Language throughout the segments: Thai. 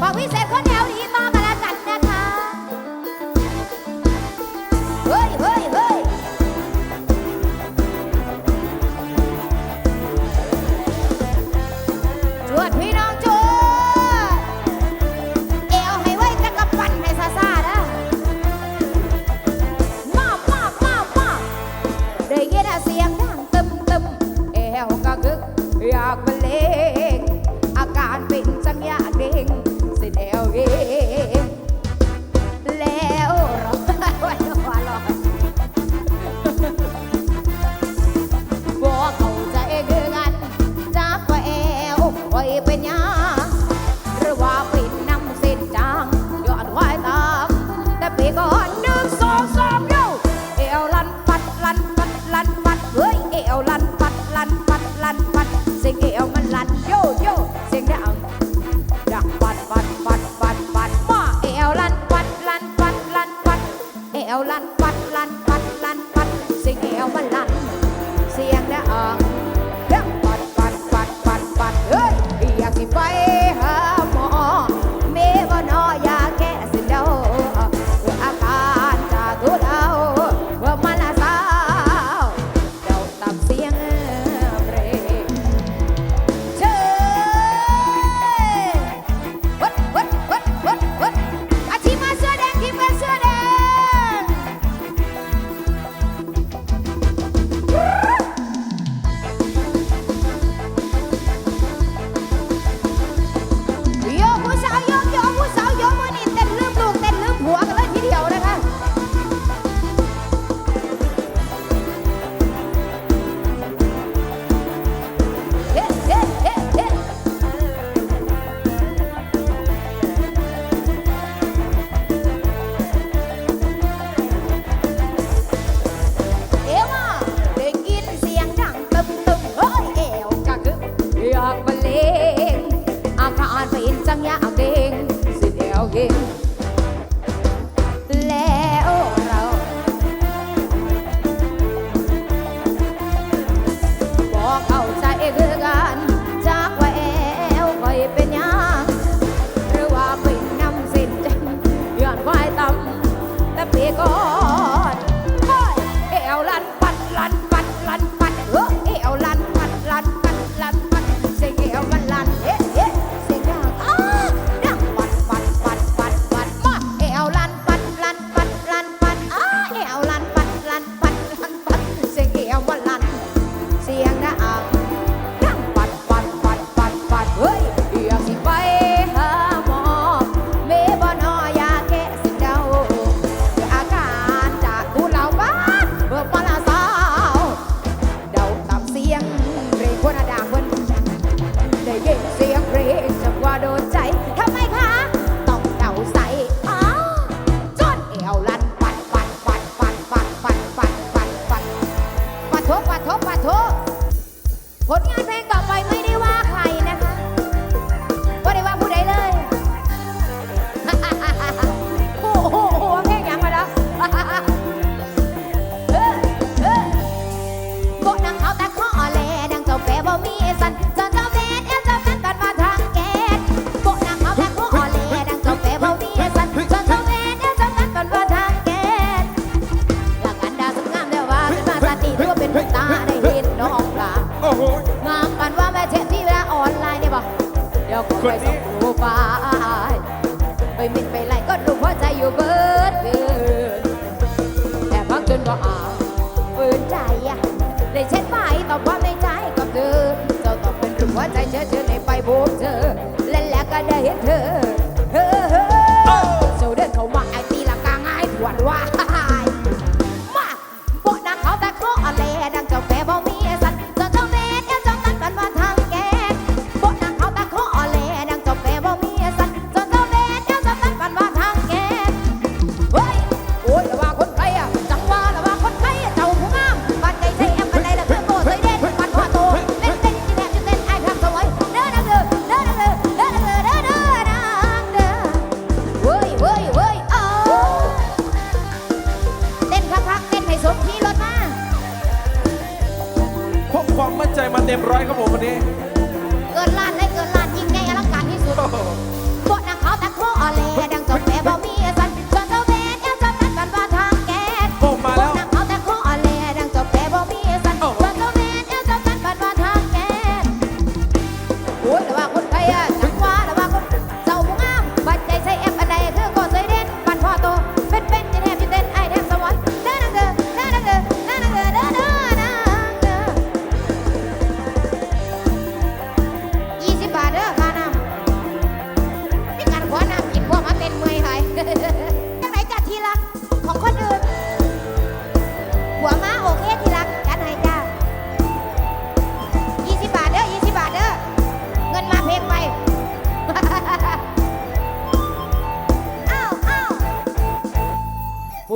บอกพี่เสพคนเดียว สักว่าโดน ดลูกหัวใจอยู่เบิดเบิดแต่พักจนบ่อาฝืนใจอะได้เช็ดไปต่อความในใจกับเธอเจ้าต้องเป็นลูกหัวใจเธอเธอในไปพบเธอ และแล้วก็ได้เห็นเธอเฮ้อเฮ้อเจ้เดินเข้ามาไอ้ตีลังกาง่ายทวนว่า ใจมาเต็มร้อยครับผมวันนี้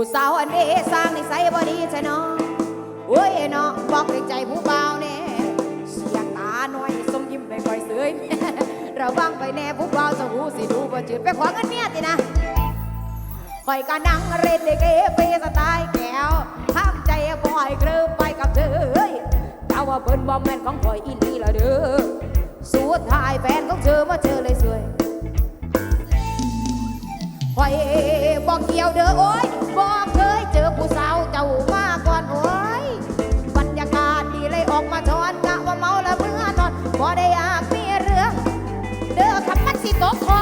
ผู้สาวอันนี้สร้างนิสัยบ่ดีใช่น้องเว้ยเนาะบอกในใจผู้เบ่าวแน่เสียงตาหน่อยส่งยิ้มไปบ่อยเสยระวังไปแน่ผู้เบ่าวสหูสิดูบ่จืดไปขวางกันเนี่ยสินะคอยก็นั่งเล่นเกเปสไตล์แก้วห้ามใจบ่อยเคลือไปกับเธอเจ้าว่าเบิ้นบ่แม่นของคอยอินี่ละเด้อสุดท้ายแฟนของเธอมาเจอเลยสวย คอยบอกเกี่ยวเด้อโอ้ยบอกเคยเจอผู้สาวเจ้ามาก่อนโอ้ยบรรยากาศดีเลยออกมาชอนกะว่าเมาแล้วเมื่อนอนพอได้อยากมีเรื่อง เด้อคำมันสิตกคอ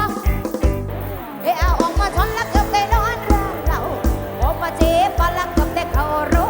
เอ้าออกมาชอนแล้วเกือบได้นอนเรอเราออกมาเจ็บปลังกับแต่เขารู้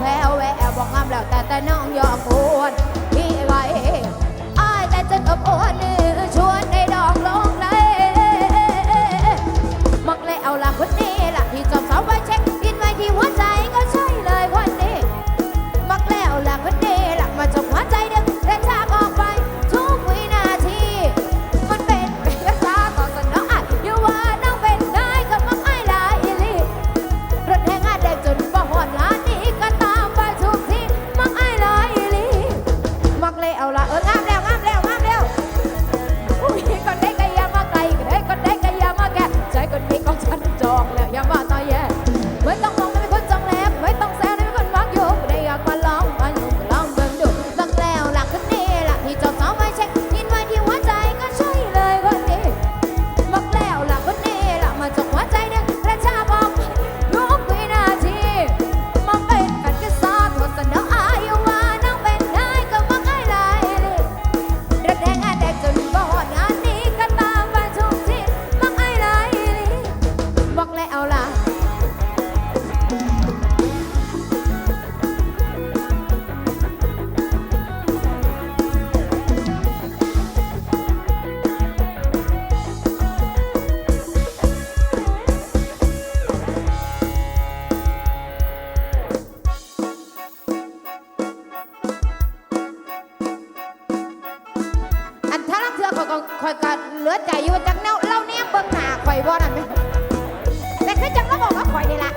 แพ้วแววบอกงามแล้วแต่แต่น้องยอมควร ข่อยก็เหลือใจอยู่ว่าจังเนวเล่าเนี่ยเบิ่งหน้าข่อยบ่นั่นไหมแต่คืาจังก็บอกว่าข่อยนี่ละ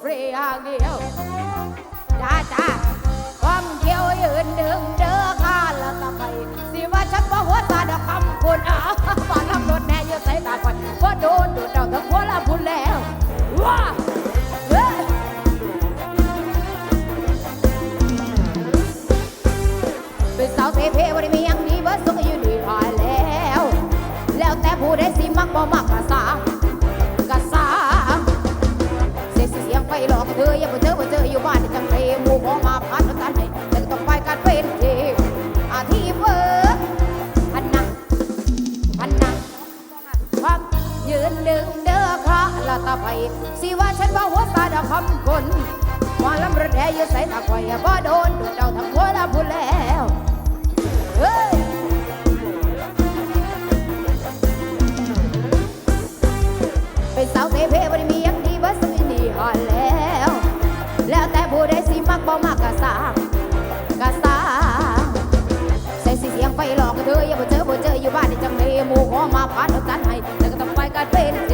ฟรีอย่างเดียวจ้าจ้าความเที่ยวยืนหนึ่งเด้อข้าแล้วก็ไปสิว่าฉันว่าหัวตาดอกคำคุณเอ สิว่าฉันว่าหัวปาดอกคำคนหมอลำระแห่อยู่ใส่ตาคอยบ่โดนโดนเอาทั้งโคละพูแล้วเป็นสาวเตเพบ่ได้มียังดีบ่สมินีหอนแล้ว แล้วแต่ผู้ใดสิมักบ่มักกะสามกะสามใส่สีเสียงไปหลอกเธออย่าบ่เจอบ่เจออยู่บ้านนี่จังเลยหมู่ขอมาพาดเอากันให้แล้ก็ต้องไปกันเป็นเจ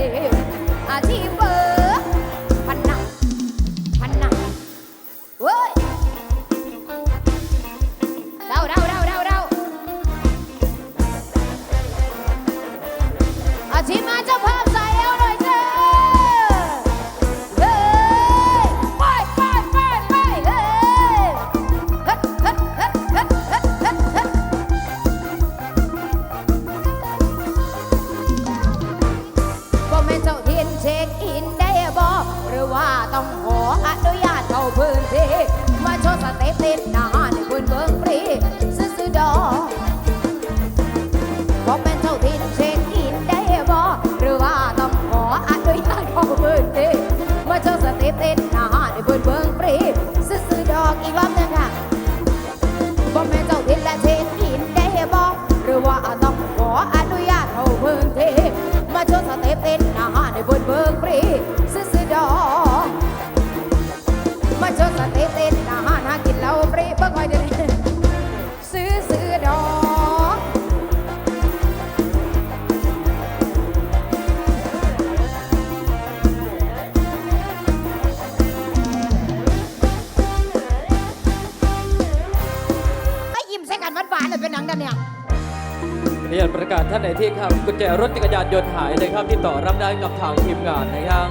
หยดหายเลยครับที่ต่อรับได้กับทางทีมงานนะครับ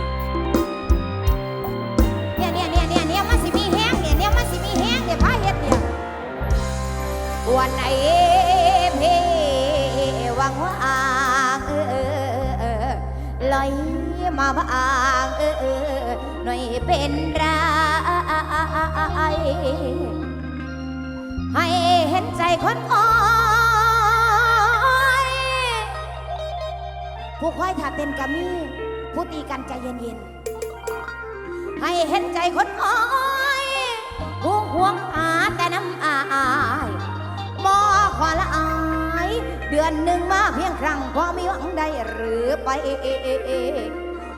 วันไหนเพวังว่างเออลอยมาบ้างเออหน่อยเป็นรายให้เห็นใจคน ควายถ้าเต้นกัะมีพูดตีกันใจเย็นๆ ให้เห็นใจคนอ้อยห่วงห่วงอาแต่น้ำอายมอขวาละอาย เดือนหนึ่งมาเพียงครั้งพอมีหวังใดหรือไป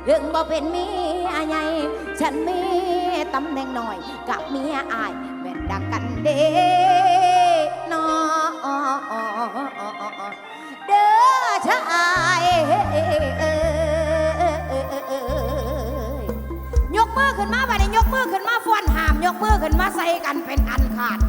ถึงบ่เป็นเมียใหญ่ฉันมีตำแหน่งหน่อย กับเมียอายเป็นดังกันเด้นอเด้อชาย ขึ้นมาบัดนี้ยกมือขึ้นมาฟ้อนหามยกมือขึ้นมาใส่กันเป็นอันขาด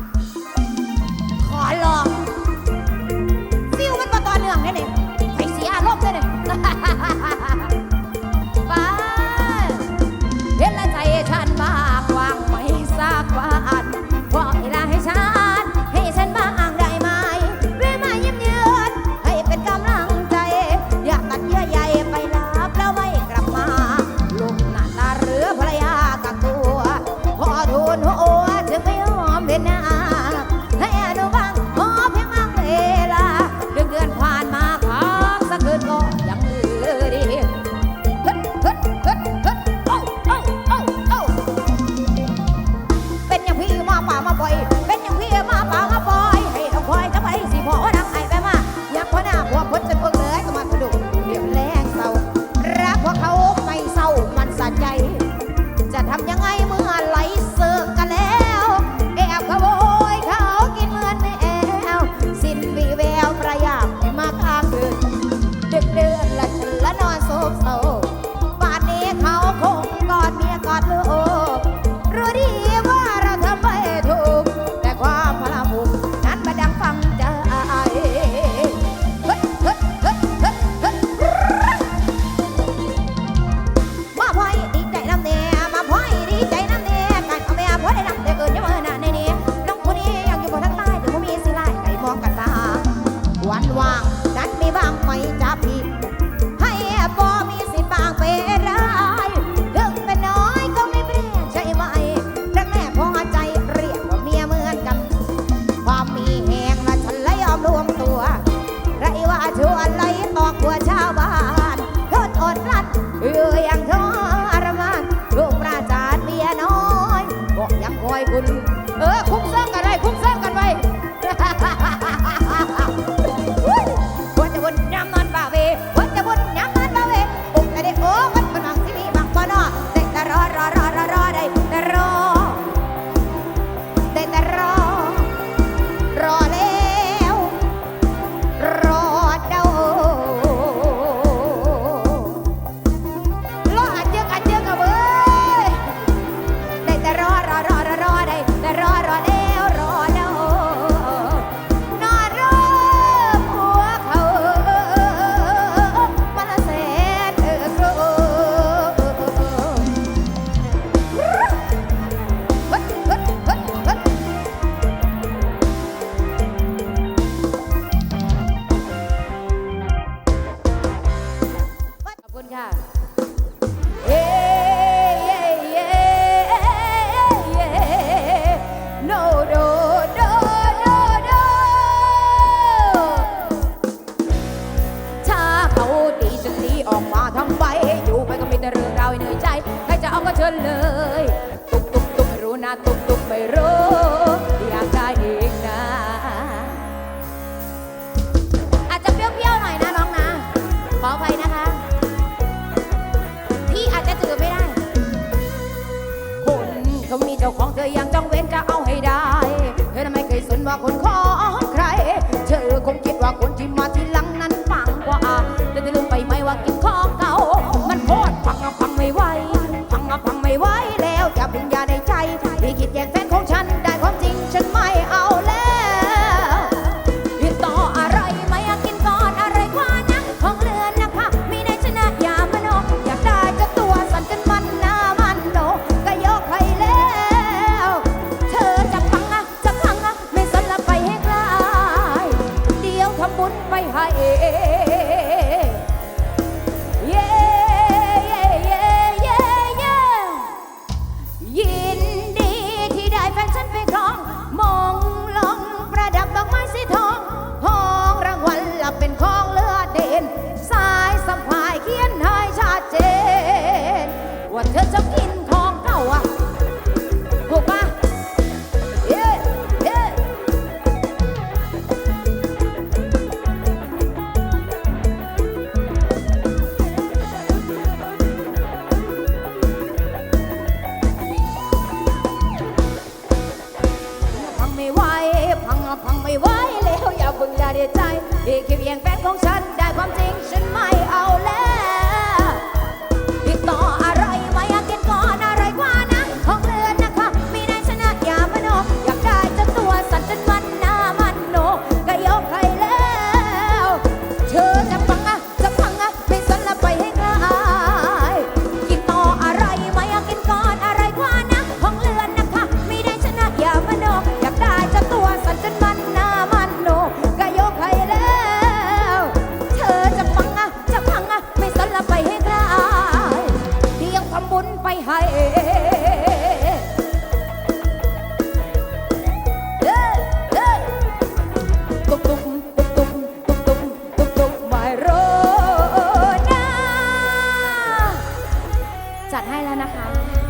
พั